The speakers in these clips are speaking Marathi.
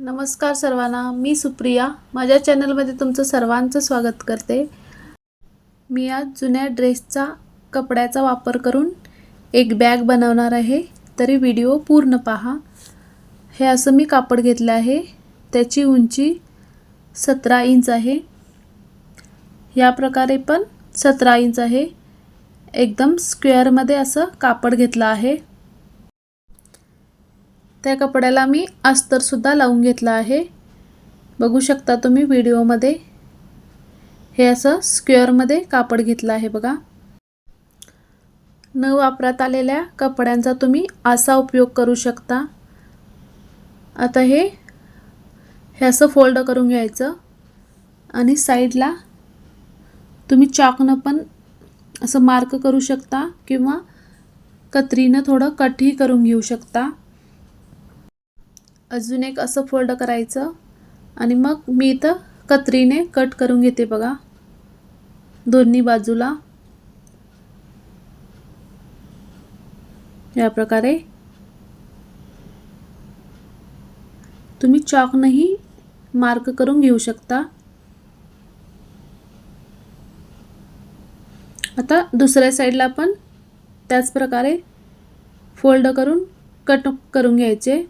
नमस्कार सर्वांना मी सुप्रिया. माझ्या चॅनलमध्ये तुमचं सर्वांचं स्वागत करते. मी आज जुन्या ड्रेसचा कपड्याचा वापर करून एक बॅग बनवणार आहे. तरी व्हिडिओ पूर्ण पहा. हे असं मी कापड घेतलं आहे. त्याची उंची सतरा इंच आहे. या प्रकारे पण सतरा इंच आहे. एकदम स्क्वेअरमध्ये असं कापड घेतलं आहे. त्या कपड्याला मी अस्तरसुद्धा लावून घेतलं आहे. बघू शकता तुम्ही व्हिडिओमध्ये. हे असं स्क्वेअरमध्ये कापड घेतलं आहे बघा. न वापरात आलेल्या कपड्यांचा तुम्ही असा उपयोग करू शकता. आता हे हे असं फोल्ड करून घ्यायचं. आणि साईडला तुम्ही चॉकनं पण असं मार्क करू शकता किंवा कत्रीनं थोडं कटही करून घेऊ शकता. अजून एक असं फोल्ड करायचं. आणि मग मी इथं कत्रीने कट करून घेते बघा. दोन्ही बाजूला. या प्रकारे तुम्ही चॉकनंही मार्क करून घेऊ शकता. आता दुसऱ्या साईडला पण त्याच प्रकारे फोल्ड करून कट करून घ्यायचे.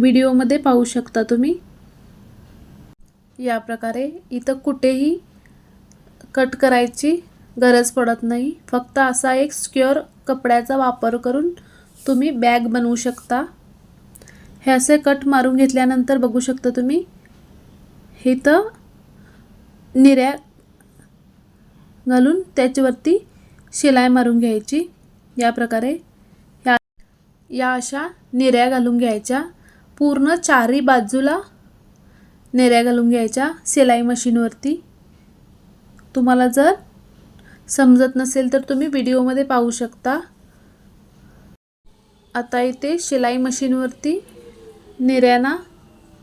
व्हिडिओमध्ये पाहू शकता तुम्ही. या प्रकारे इथं कुठेही कट करायची गरज पडत नाही. फक्त असा एक स्क्युअर कपड्याचा वापर करून तुम्ही बॅग बनवू शकता. हे असे कट मारून घेतल्यानंतर बघू शकता तुम्ही. हे तर निऱ्या घालून त्याच्यावरती शिलाई मारून घ्यायची. या प्रकारे या या अशा निऱ्या घालून घ्यायच्या. पूर्ण चारही बाजूला नेऱ्या घालून घ्यायच्या शिलाई मशीनवरती तुम्हाला जर समजत नसेल तर तुम्ही व्हिडिओमध्ये पाहू शकता. आता इथे शिलाई मशीनवरती नेऱ्यांना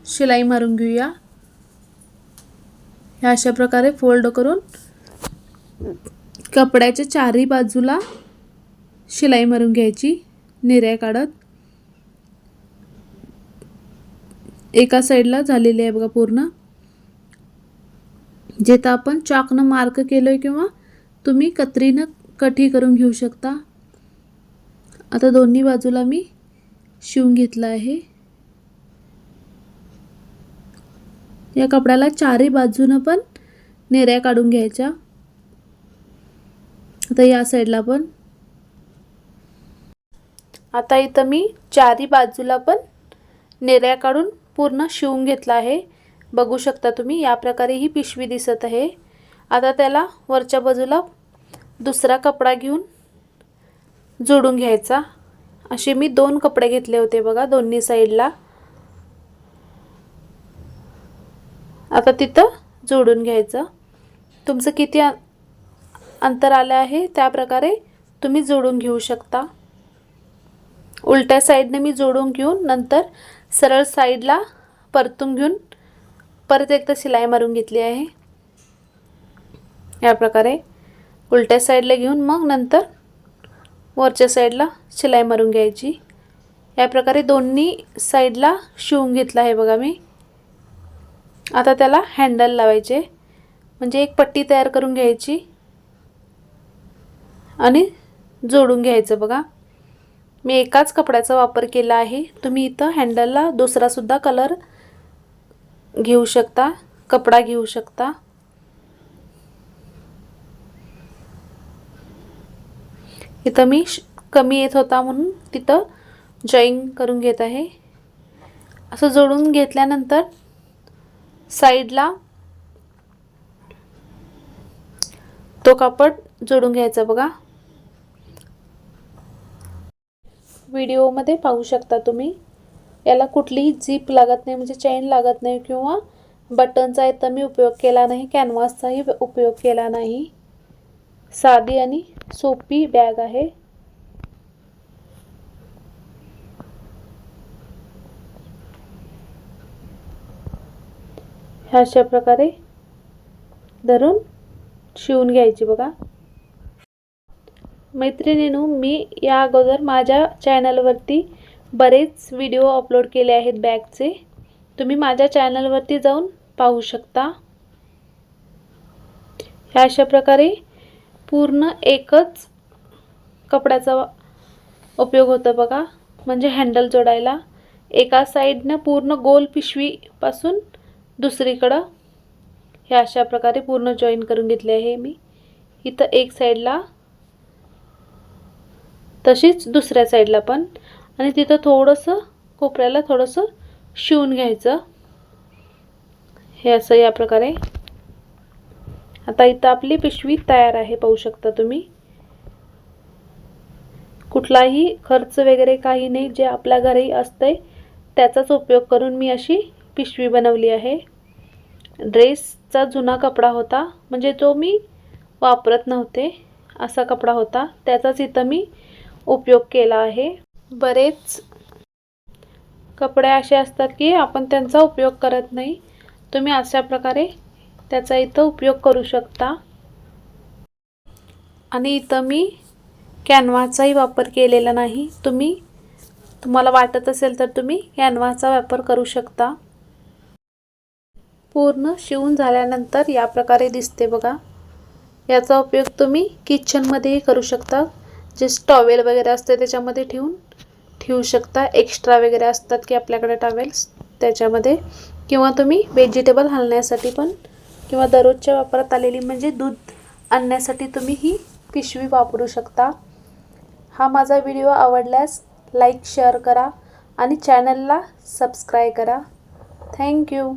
शिलाई मारून घेऊया. ह्या अशा प्रकारे फोल्ड करून कपड्याच्या चारही बाजूला शिलाई मारून घ्यायची निर्या काढत. एका साईडला झालेली आहे बघा पूर्ण. जिथं आपण चॉकनं मार्क केलं आहे किंवा तुम्ही कत्रीनं कठी करून घेऊ शकता. आता दोन्ही बाजूला मी शिवून घेतलं आहे. या कपड्याला चारही बाजूनं पण नेऱ्या काढून घ्यायच्या. आता या साईडला पण. आता इथं मी चारही बाजूला पण नेऱ्या काढून पूर्ण शिवून घेतला आहे. बघू शकता तुम्ही या प्रकारे ही पिशवी दिसत आहे. आता त्याला वरच्या बाजूला दुसरा कपडा घेऊन जोडून घ्यायचा. असे मी दोन कपडे घेतले होते बघा दोन्ही साईडला. आता तिथं जोडून घ्यायचं. तुमचं किती अंतर आलं आहे त्या प्रकारे तुम्ही जोडून घेऊ शकता. उलट्या साईडने मी जोडून घेऊन नंतर सरळ साईडला परतून घेऊन परत एकदा शिलाई मारून घेतली आहे. या प्रकारे उलट्या साईडला घेऊन मग नंतर वरच्या साईडला शिलाई मारून घ्यायची. या प्रकारे दोन्ही साईडला शिवून घेतला आहे बघा मी. आता त्याला हँडल लावायचे. म्हणजे एक पट्टी तयार करून घ्यायची आणि जोडून घ्यायचं बघा. मी एकाच कपड्याचा वापर केला आहे. तुम्ही इथं हँडलला दुसरासुद्धा कलर घेऊ शकता कपडा घेऊ शकता. इथं मी कमी येत होता म्हणून तिथं जॉईन करून घेत आहे. असं जोडून घेतल्यानंतर साईडला तो कापड जोडून घ्यायचा बघा. व्हिडिओमध्ये पाहू शकता तुम्ही. याला कुठलीही जीप लागत नाही म्हणजे चेन लागत नाही किंवा बटनचा इथं मी उपयोग केला नाही कॅनव्हासचाही उपयोग केला नाही. साधी आणि सोपी बॅग आहे. अशा प्रकारे धरून शिवून घ्यायची बघा. मैत्रिणीनो मी या अगोदर माझ्या चॅनलवरती बरेच व्हिडिओ अपलोड केले आहेत बॅगचे. तुम्ही माझ्या चॅनलवरती जाऊन पाहू शकता. ह्या अशा प्रकारे पूर्ण एकच कपड्याचा उपयोग होतो बघा. म्हणजे हँडल जोडायला एका साईडनं पूर्ण गोल पिशवीपासून दुसरीकडं. ह्या अशा प्रकारे पूर्ण जॉईन करून घेतले आहे मी. इथं एक साईडला तशीच दुसऱ्या साईडला पण. आणि तिथं थोडंसं कोपऱ्याला थोडंसं शिवून घ्यायचं. हे असं या प्रकारे. आता इथं आपली पिशवी तयार आहे पाहू शकता तुम्ही. कुठलाही खर्च वगैरे काही नाही जे आपल्या घरी असतंय त्याचाच उपयोग करून मी अशी पिशवी बनवली आहे. ड्रेसचा जुना कपडा होता म्हणजे जो मी वापरत नव्हते असा कपडा होता. त्याचाच इथं मी उपयोग केला आहे. बरेच कपडे असे असतात की आपण त्यांचा उपयोग करत नाही. तुम्ही अशा प्रकारे त्याचा इथं उपयोग करू शकता. आणि इथं मी कॅनव्हाचाही वापर केलेला नाही. तुम्ही तुम्हाला वाटत असेल तर तुम्ही कॅनव्हाचा वापर करू शकता. पूर्ण शिवून झाल्यानंतर या प्रकारे दिसते बघा. याचा उपयोग तुम्ही किचनमध्येही करू शकता. जे टॉवेल वगैरे असते त्याच्यामध्ये ठेवून ठेवू शकता. एक्स्ट्रा वगैरे असतात की आपल्याकडे टॉवेल्स त्याच्यामध्ये. किंवा तुम्ही व्हेजिटेबल हालण्यासाठी पण किंवा दररोजच्या वापरात आलेली म्हणजे दूध आणण्यासाठी तुम्ही ही पिशवी वापरू शकता. हा माझा व्हिडिओ आवडल्यास लाईक शेअर करा आणि चॅनलला सबस्क्राईब करा. थँक्यू